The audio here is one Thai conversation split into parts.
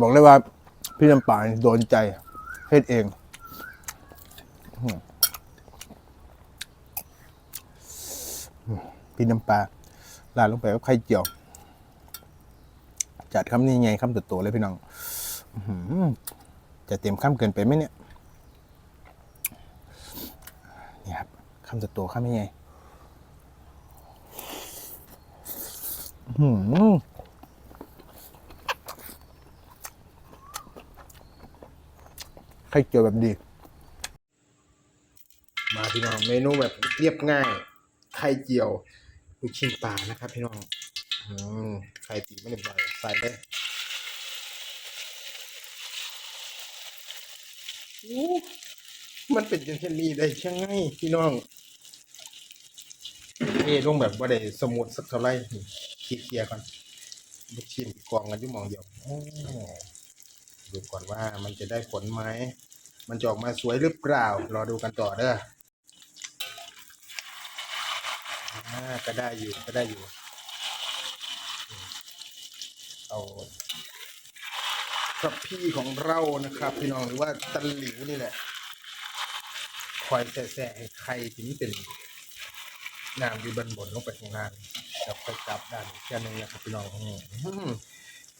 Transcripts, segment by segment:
บอกเลยว่า พี่น้ำปลานโดนใจเฮ็ดเองพี่น้ำปลาลาดลงไปกับไข่เจียว จัดคำนี้ไงคำตัวๆเลยพี่น้องจะเต็มคำเกินไปไหมเนี่ยนี่ครับคำตัวๆคำนี้ไง อื้อหือ ไข่เจียวแบบดี มาพี่น้องเมนูแบบเรียบง่าย ไข่เจียวลูกชิ้นปลานะครับ พี่น้องอืมไข่ตีไม่เรียบร้อยใส่เลยมันเป็นยังเช่นนี้ได้ช่างไงพี่น้องเอ้ลงแบบว่าได้สมุดสักเท่าไรนี่เคลียร์ก่อนลูกชิ้นกองกันยู่หมองเดียวดูก่อนว่ามันจะได้ผลไหม มันจะออกมาสวยหรือเปล่า รอดูกันต่อเด้ออ่าก็ได้อยู่ก็ได้อยู่ เอาครับพี่ของเรานะครับ พี่น้องหรือว่าตะหลิวนี่แหละ คอยแสะๆให้ไข่ที่มันเป็นน้ำอยู่บนบนลงไปข้างล่างแล้วค่อยจับด้านอีกแค่นึงนะครับพี่น้อง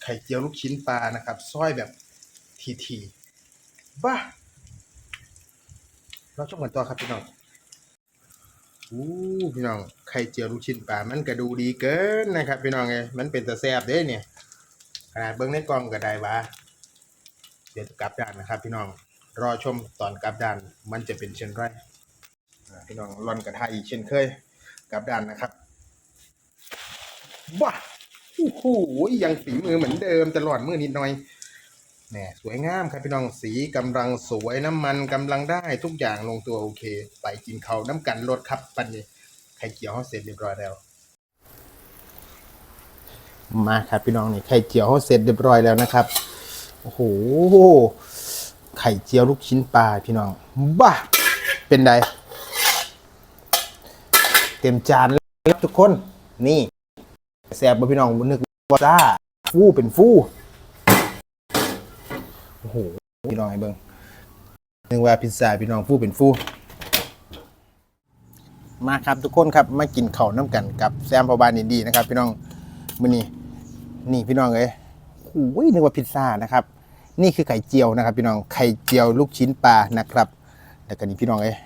ไข่เจียวลูกชิ้นปลานะครับซอยแบบทีทีบ้า เราชมกันต่อครับพี่น้องอู้พี่น้องไข่เจียวลูกชิ้นปลามันก็ดูดีเกินนะครับพี่น้องไงมันเป็นตะแซบเด้เนี่ยขนาดเบิ้งในกล่องก็ได้วะเดี๋ยวกลับด้านนะครับ พี่น้องรอชมตอนกลับด้านมันจะเป็นเช่นไรพี่น้องร่อนกระทะอีกเช่นเคยกลับด้านนะครับว้าโอ้โหยังฝีมือเหมือนเดิมตลอดมือนิดหน่อย แหมสวยงามครับพี่น้องสีกำลังสวยน้ำมันกำลังได้ทุกอย่างลงตัวโอเค ไปกินเขาวน้ำกันรสครับปันนี้ไข่เจียวเขาเสร็จเรียบร้อยแล้ว มาครับพี่น้องนี่ไข่เจียวเขาเสร็จเรียบร้อยแล้วนะครับโอ้โหไข่เจียวลูกชิ้นปลาพี่น้องบ้าเป็นไดเต็มจานแล้วครับทุกคนนี่แซ่บบ่พี่น้องนึกว่าจ้าฟู่เป็นฟู่ โอ้โหพี่น้องไอ้เบิ้งนึกว่าพิซซ่าพี่น้องฟูเป็นฟูมาครับทุกคนครับมากินข้าวน้ำกันกับแซมพอบานอินดีนะครับ พี่น้องมื้อนี้นี่พี่น้องเอ้ยโอ้ยนึกว่าพิซซ่านะครับ นี่คือไข่เจียวนะครับ พี่น้องไข่เจียวลูกชิ้นปลานะครับแล้วก็นี่พี่น้องเอ้ย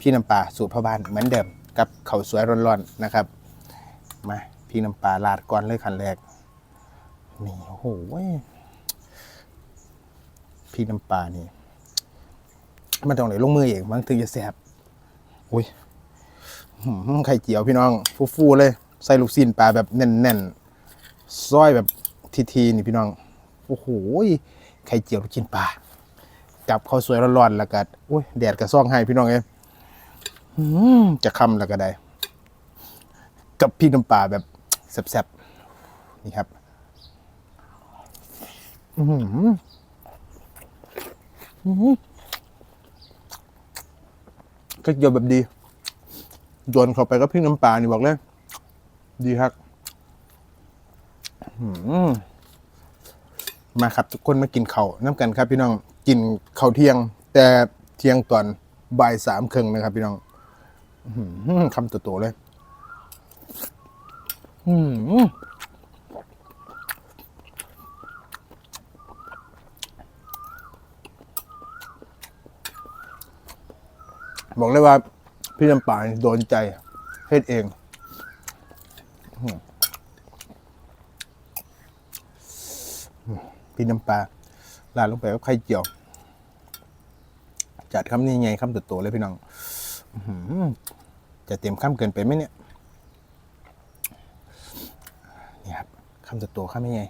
พี่น้ำปลาสูตรพ่อบ้านเหมือนเดิมกับข้าวสวยร้อนๆนะครับ มาพี่น้ำปลาราดก่อนเลยขันแรกนี่โอ้โห พริกน้ำปลานี่ มันต้องไหนลงมือเองมันถึงจะแซ่บอุ้ยไข่เจียวพี่น้อง ฟูๆเลย ใส่ลูกซีนปลาแบบแน่นๆซอยแบบทีๆนี่พี่น้องโอ้โหไข่เจียวลูกชิ้นปลากับข้าวสวยร้อนๆแล้วก็อุ้ยแดดกระซ่องให้พี่น้องเอ้จะคำแล้วก็ได้ กับพริกน้ำปลาแบบแซ่บๆนี่ครับอือหือ ก็เกี่ยวแบบดีโยนเข้าไปก็พริกน้ำปลานี่บอกเลยดีครับมาครับทุกคนมากินเขาน้ำกันครับ พี่น้องกินข้าวเที่ยง แต่เที่ยงตอนบ่ายสามครึ่งนะครับ พี่น้องคำโตๆเลย อืม บอกเลยว่า พี่น้ำปลานโดนใจเฮ็ดเองพี่น้ำปลาลาดลงไปกับไข่เจียว จัดคำนี้ไงคำโตๆเลยพี่น้องจะเต็มคำเกินไปไหมเนี่ยนี่ครับคำโตๆคำนี้ไง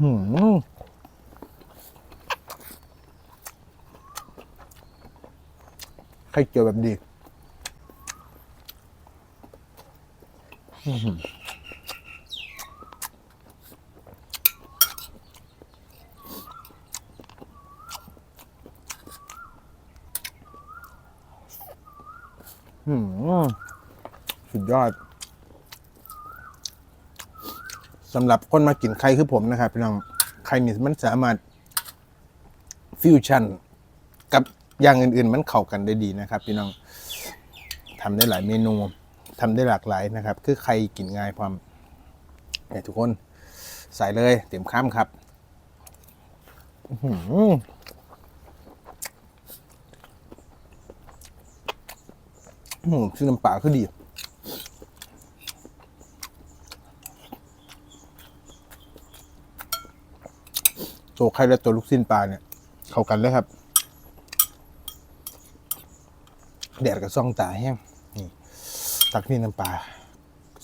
อื้อหือ ไข่เจียวแบบดีสุดยอดสำหรับคนมากินไข่คือผมนะครับพี่น้องไข่นี่มันสามารถ ฟิวชั่น กับ อย่างอื่นๆ มันเข้ากันได้ดีนะครับ พี่น้องทำได้หลายเมนูทำได้หลากหลายนะครับ คือไข่กินง่ายความเนี่ยทุกคนใส่เลยเต็มข้ามครับหืออื้อหือชื่อน้ำปลาคือดีตัวไข่และตัวลูกสิ้นปลาเนี่ย เข้ากันเลยครับ แดดกับซ่องตาแห้งนี่ตักนี่น้ำปลา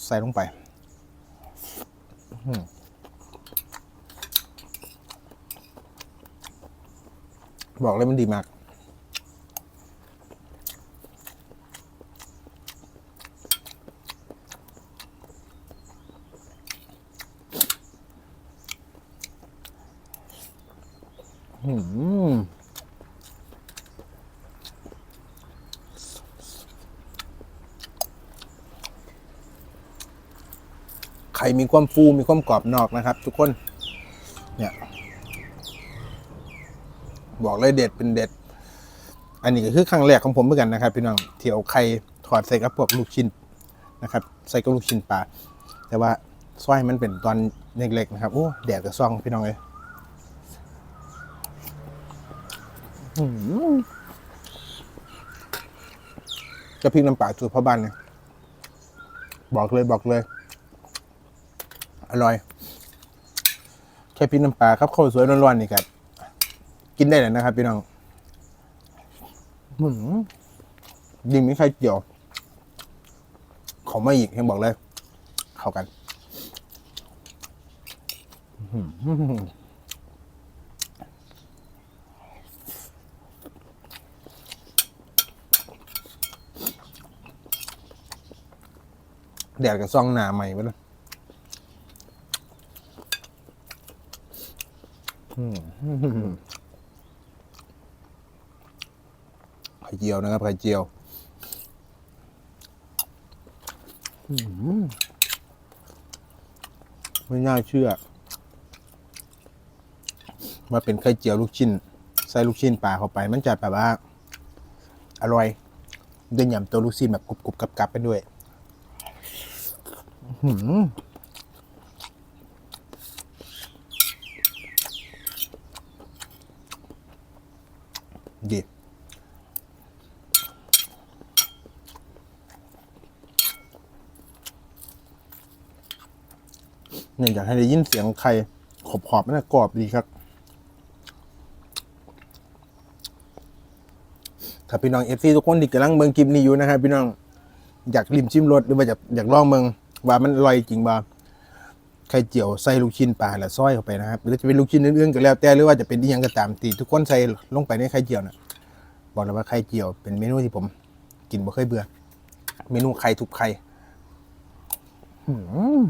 ใส่ลงไปอบอกเลยมันดีมากอืมไข่มีความฟูมีความกรอบนอกนะครับ ทุกคนเนี่ยบอกเลยเด็ดเป็นเด็ด อันนี้ก็คือครั้งแรกของผมเหมือนกันนะครับ พี่น้องที่เอาไข่ถอดใส่กับพวกลูกชิ้นนะครับ ใส่กับลูกชิ้นปลาแต่ว่าซอยมันเป็นตอนเล็กๆนะครับโอ้แดดกับซองพี่น้องเลยอืมจะพริกน้ำปลาสูตรพ่อบ้านเนี่ยบอกเลยบอกเลย อร่อย แค่พริกน้ำปลาครับข้าวสวยร้อนๆนี่ครับกินได้เลยนะครับพี่น้องอืมยิ่งไม่ใครเกี่ยวขอมาอีกยังบอกเลย เข้ากันแดดกับซองหนาใหม่ไปแล้วอืม ไข่เจียวนะครับไข่เจียวไม่น่าเชื่อว่าเป็นไข่เจียวลูกชิ้น ใส่ลูกชิ้นปลาเข้าไป มันจะแบบว่า อร่อยด้วยยำตัวลูกชิ้นแบบกรุบๆกับไปด้วยหืมดี เนี่ยอยากให้ได้ยินเสียงใครขอบขอบมันะกรอบดีครับ ถ้าพี่น้องเอฟซีทุกคนที่กำลังเบิ่งคลิปนี้อยู่นะครับพี่น้องอยากริมชิมรสหรือว่าอยากอยากลองเมืองว่ามันอร่อยจริงบ่ไข่เจียวใส่ลูกชิ้นปลาและซอยเข้าไปนะครับหรือจะเป็นลูกชิ้นเอื่นๆก็แล้วแต่หรือว่าจะเป็นที่ยังก็ตามตีทุกคนใส่ลงไปในไข่เจียวนะบอกเลยว่าไข่เจียวเป็นเมนูที่ผมกินบ่เคยเบื่อ เมนูไข่ทุกไข่หืม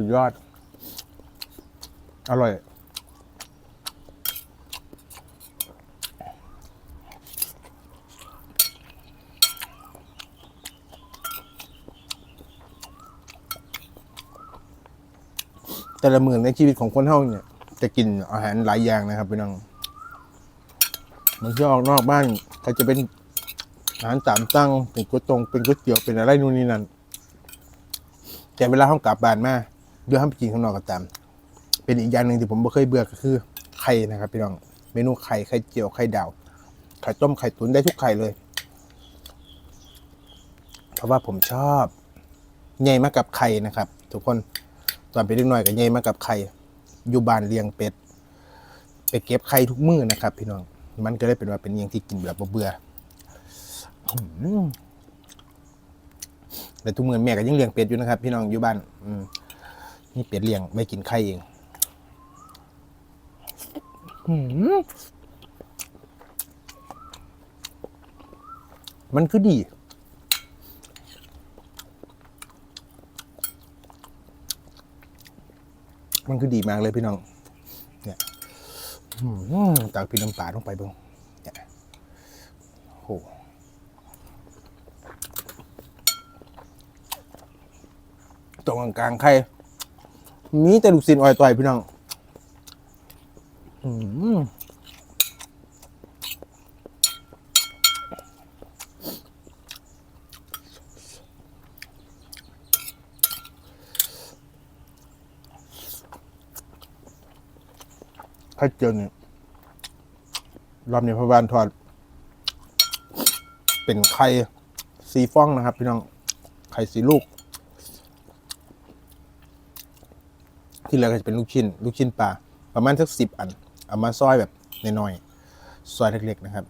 สุดยอด อร่อย แต่ละมื้อในชีวิตของคนเฮาเนี่ย จะกินอาหารหลายอย่างนะครับพี่น้องมันจะออกนอกบ้านก็จะเป็นอาหารตามตั้งเป็นก๋วยตงเป็นก๋วยเตี๋ยวเป็นอะไรนู่นนี่นั่นแต่เวลาห้องกลับบ้านมา เดี๋ยวห้ามไปกินข้างนอกก็ตาม เป็นอีกอย่างหนึ่งที่ผมไม่เคยเบื่อก็คือไข่นะครับพี่น้อง เมนูไข่ไข่เจียวไข่ดาว ไข่ต้มไข่ตุ๋นได้ทุกไข่เลย เพราะว่าผมชอบใหญ่มากับไข่นะครับ ทุกคนตอนไปเล็กน้อยก็ใหญ่มากับไข่อยู่บ้านเลี้ยงเป็ดไปเก็บไข่ทุกมื้อนะครับ พี่น้อง มันก็เลยเป็นว่าเป็นอย่างที่กินแบบบ่เบื่อแต่ทุกมื้อแม่ก็ยังเลี้ยงเป็ดอยู่นะครับ พี่น้องอยู่บ้าน อืม นี่เป็ดเลี้ยงไว้กินไข่เองมันคือดี มันคือดีมากเลยพี่น้อง เนี่ยตักพี่น้ำปลาลงไปเบ้างเนี่ยโหตรงกลางไข่ มีแต่ลูกศิษย์อ้อยต่อยพี่น้องอืมไข่เจียวนี่รอบนี้พระบานทอด เป็นไข่สีฟองนะครับ พี่น้อง ไข่สีลูก ที่เหลือก็จะเป็นลูกชิ้น ลูกชิ้นปลาประมาณสักสิบอัน เอามาซอยแบบน้อยๆซอยเล็กๆนะครับ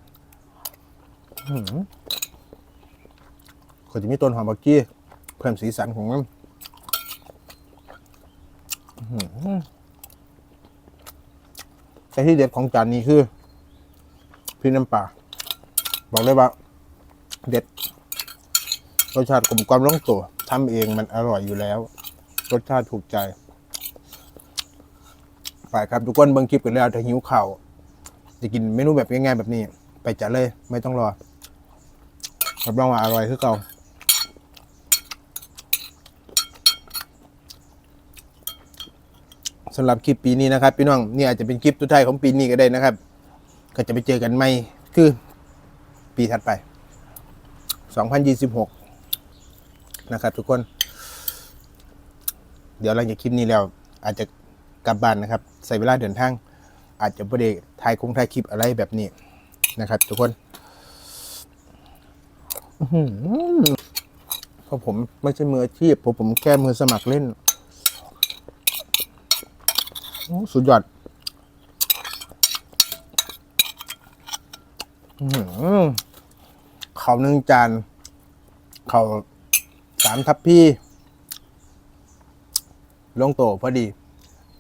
คือหือก็จะมีต้นหอมบักกี้เพิ่มสีสันของมันแต่ที่เด็ดของจานนี้คือพริกน้ำปลาบอกเลยว่า เด็ดรสชาติกลมกล่อมลงตัวทำเองมันอร่อยอยู่แล้ว รสชาติถูกใจ ไปครับทุกคนเบิ่งคลิปกันแล้วถ้าหิวข่าวจะกินเมนูแบบง่ายๆแบบนี้ ไปจัดเลยไม่ต้องรอรับรองว่าอร่อยคือเก่าสำหรับคลิปปีนี้นะครับพี่น้องนี่อาจจะเป็นคลิปสุดท้ายของปีนี้ก็ได้นะครับ ก็จะไปเจอกันใหม่คือปีถัดไป 2026 นะครับทุกคน เดี๋ยวหลังจากคลิปนี้แล้ว อาจจะ กลับบ้านนะครับใส่เวลาเดินทาง อาจจะไม่ได้ถ่ายคงถ่ายคลิปอะไรแบบนี้นะครับ ทุกคนอื้อหือเพราะผมไม่ใช่มืออาชีพผมผมแค่มือสมัครเล่น สุดยอดอื้อหือข้าวหนึ่งจานข้าวสามทัพพี่ ลงโตพอดี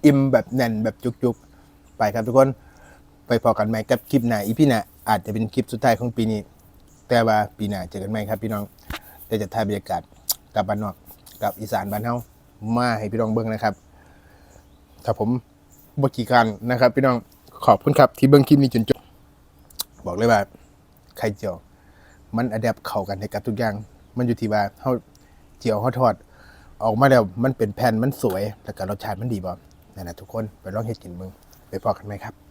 อิ่มแบบแน่นแบบจุกๆ ไปครับทุกคนไปพอกันใหม่กับคลิปหน้าอีพี่หน้าอาจจะเป็นคลิปสุดท้ายของปีนี้ แต่ว่าปีหน้าเจอกันใหม่ครับพี่น้องเดี๋ยวจะถ่ายบรรยากาศกับบ้านนอกกับอีสานบ้านเฮามาให้พี่น้องเบิ่งนะครับครับผมบกีการนะครับ พี่น้องขอบคุณครับที่เบิ่งคลิปนี้จนจบบอกเลยว่าไข่เจียว มันอัดแอปเข้ากันให้กับทุกอย่าง มันอยู่ที่ว่าเฮาเจียวเฮาทอด ออกมาแล้วมันเป็นแผ่นมันสวยแล้วก็รสชาติมันดีบ่ นั่นแหละทุกคนไปลองเห็ดกินมึงไปพอกันไหมครับ